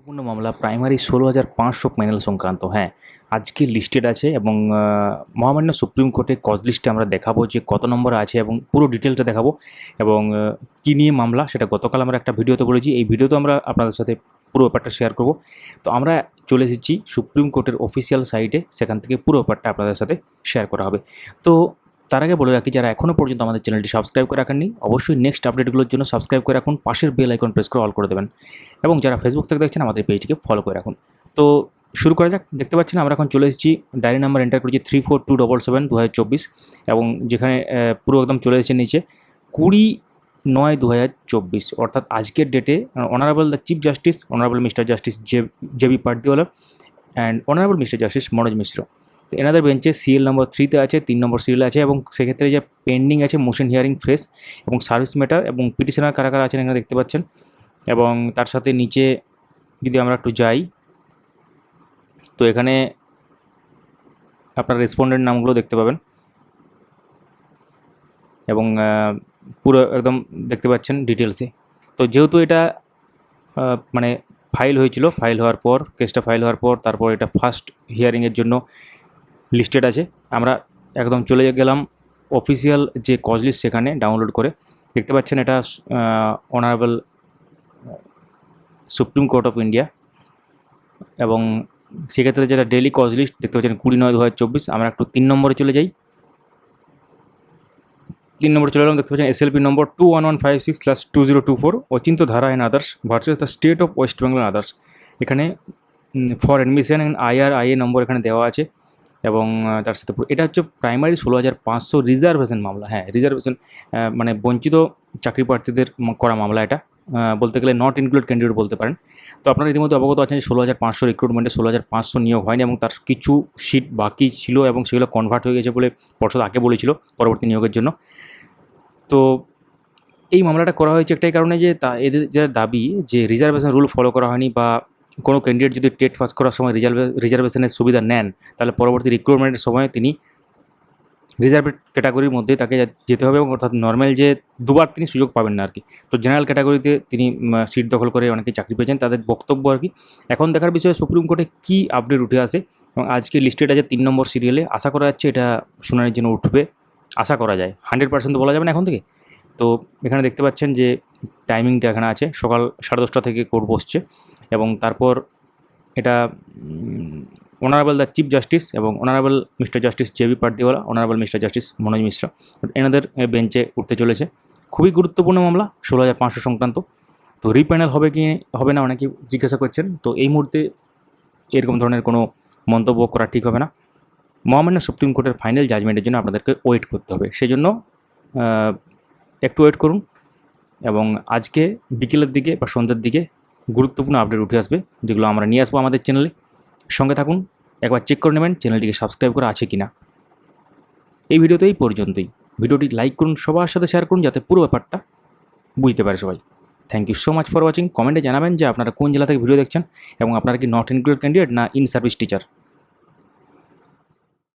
গুরুত্বপূর্ণ মামলা প্রাইমারি ষোলো হাজার পাঁচশো প্যানেল সংক্রান্ত হ্যাঁ। আজকে লিস্টেড আছে এবং মহামান্য সুপ্রিম কোর্টে কজ লিস্টে আমরা দেখাবো যে কত নম্বর আছে এবং পুরো ডিটেলটা দেখাবো এবং কী নিয়ে মামলা সেটা গতকাল আমরা একটা ভিডিওতে বলেছি। এই ভিডিওতে আমরা আপনাদের সাথে পুরো ব্যাপারটা শেয়ার করব। তো আমরা চলে এসেছি সুপ্রিম কোর্টের অফিসিয়াল সাইটে সেখান থেকে পুরো ব্যাপারটা আপনাদের সাথে শেয়ার করা হবে। তো তার আগে বলে রাখি, যারা এখনও পর্যন্ত আমাদের চ্যানেলটি সাবস্ক্রাইব করে রাখেননি, অবশ্যই নেক্সট আপডেটগুলোর জন্য সাবস্ক্রাইব করে রাখুন, পাশের বেল আইকন প্রেস করে অল করে দেবেন। এবং যারা ফেসবুক থেকে দেখছেন, আমাদের পেজটিকে ফলো করে রাখুন। তো শুরু করা যাক, দেখতে পাচ্ছেন আমরা এখন চলে এসেছি ডায়রি নাম্বার এন্টার করেছি three four two double seven দু হাজার চব্বিশ এবং যেখানে পুরো একদম চলে এসেছে নিচে, কুড়ি নয় দু হাজার চব্বিশ। অর্থাৎ আজকের ডেটে honourable the chief justice honourable mister justice J JB Pardiwala and honourable mister justice Manoj Mishra এনাদের বেঞ্চে সিএল নম্বর থ্রিতে আছে, তিন নম্বর সিরিয়াল আছে এবং সেক্ষেত্রে যে পেন্ডিং আছে মোশন হিয়ারিং ফ্রেস এবং সার্ভিস ম্যাটার এবং পিটিশনার কারা কারা আছেন এখানে দেখতে পাচ্ছেন এবং তার সাথে নিচে যদি আমরা একটু যাই, তো এখানে আপনার রেসপন্ডেন্ট নামগুলো দেখতে পাবেন এবং পুরো একদম দেখতে পাচ্ছেন ডিটেলসে তো যেহেতু এটা মানে ফাইল হয়েছিল ফাইল হওয়ার পর কেসটা ফাইল হওয়ার পর, তারপর এটা ফার্স্ট হিয়ারিংয়ের জন্য লিস্টেড আছে। আমরা একদম চলে গেলাম অফিসিয়াল যে কজ লিস্ট সেখানে ডাউনলোড করে। দেখতে পাচ্ছেন এটা honourable supreme court of India এবং সেক্ষেত্রে যেটা ডেলি কজ লিস্ট দেখতে পাচ্ছেন কুড়ি নয় দু আমরা একটু তিন নম্বরে চলে যাই। তিন নম্বরে চলে গেলাম, দেখতে পাচ্ছেন SLP number two one one five six slash two zero two four Achinta Dhara and others versus the state of West Bengal others এখানে for admission and IR IA number এখানে দেওয়া আছে। এবং তার সাথে এটা হচ্ছে প্রাইমারি ষোলো হাজার পাঁচশো রিজার্ভেশন মামলা। হ্যাঁ রিজার্ভেশন মানে বঞ্চিত চাকরি প্রার্থীদের করা মামলা এটা। বলতে গেলে নট ইনক্লুড ক্যান্ডিডেট বলতে পারেন। তো আপনারা ইতিমধ্যে অবগত আছেন যে ষোলো হাজার পাঁচশো রিক্রুটমেন্টে ষোলো হাজার পাঁচশো নিয়োগ হয়নি এবং তার কিছু সিট বাকি ছিল এবং সেগুলো কনভার্ট হয়ে গেছে বলে পর্ষদ আগে বলেছিল পরবর্তী নিয়োগের জন্য। তো এই মামলাটা করা হয়েছে একটাই কারণে যে তা, এদের যে দাবি যে রিজার্ভেশন রুল ফলো করা হয়নি বা কোনো ক্যান্ডিডেট যদি টেট পাস করার সময় রিজার্ভে রিজার্ভেশনের সুবিধা নেন, তাহলে পরবর্তী রিক্রুটমেন্টের সময় তিনি রিজার্ভেড ক্যাটাগরির মধ্যে তাকে যেতে হবে এবং অর্থাৎ নর্মাল যে দুবার তিনি সুযোগ পাবেন না আর কি। তো জেনারেল ক্যাটাগরিতে তিনি সিট দখল করে অনেকে চাকরি পেয়েছেন, তাদের বক্তব্য আর কি। এখন দেখার বিষয়ে সুপ্রিম কোর্টে কী আপডেট উঠে আসে এবং আজকে লিস্টেড আছে তিন নম্বর সিরিয়ালে আশা করা যাচ্ছে এটা শুনানির জন্য উঠবে, আশা করা যায়। হান্ড্রেড পার্সেন্ট বলা যাবে না এখন থেকে? তো এখানে দেখতে পাচ্ছেন যে টাইমিংটা এখানে আছে, সকাল সাড়ে দশটা থেকে কোর্ট বসছে। এবং তারপর এটা অনারেবল দ্য চিফ জাস্টিস এবং honourable mister justice JB Pardiwala honourable mister justice Manoj Mishra এনাদের বেঞ্চে উঠতে চলেছে। খুবই গুরুত্বপূর্ণ মামলা, ষোলো হাজার পাঁচশো সংক্রান্ত। তো রিপ্যানেল হবে কি, হবে না অনেকেই জিজ্ঞাসা করছেন। তো এই মুহূর্তে এরকম ধরনের কোনো মন্তব্য করা ঠিক হবে না। মহামান্য সুপ্রিম কোর্টের ফাইনাল জাজমেন্টের জন্য আপনাদেরকে ওয়েট করতে হবে। সেই জন্য একটু ওয়েট করুন এবং আজকে বিকেলের দিকে বা সন্ধ্যের দিকে গুরুত্বপূর্ণ আপডেট উঠে আসবে, যেগুলো আমরা নিয়ে আসব আমাদের চ্যানেলে সঙ্গে থাকুন, একবার চেক করে নেবেন চ্যানেলটিকে সাবস্ক্রাইব করা আছে কি না এই ভিডিওতে এই পর্যন্তই। ভিডিওটি লাইক করুন, সবার সাথে শেয়ার করুন, যাতে পুরো ব্যাপারটা বুঝতে পারে সবাই। Thank you so much for watching কমেন্টে জানাবেন যে আপনারা কোন জেলা থেকে ভিডিও দেখছেন এবং আপনারা কি নট ইনক্লুড ক্যান্ডিডেট না ইন সার্ভিস টিচার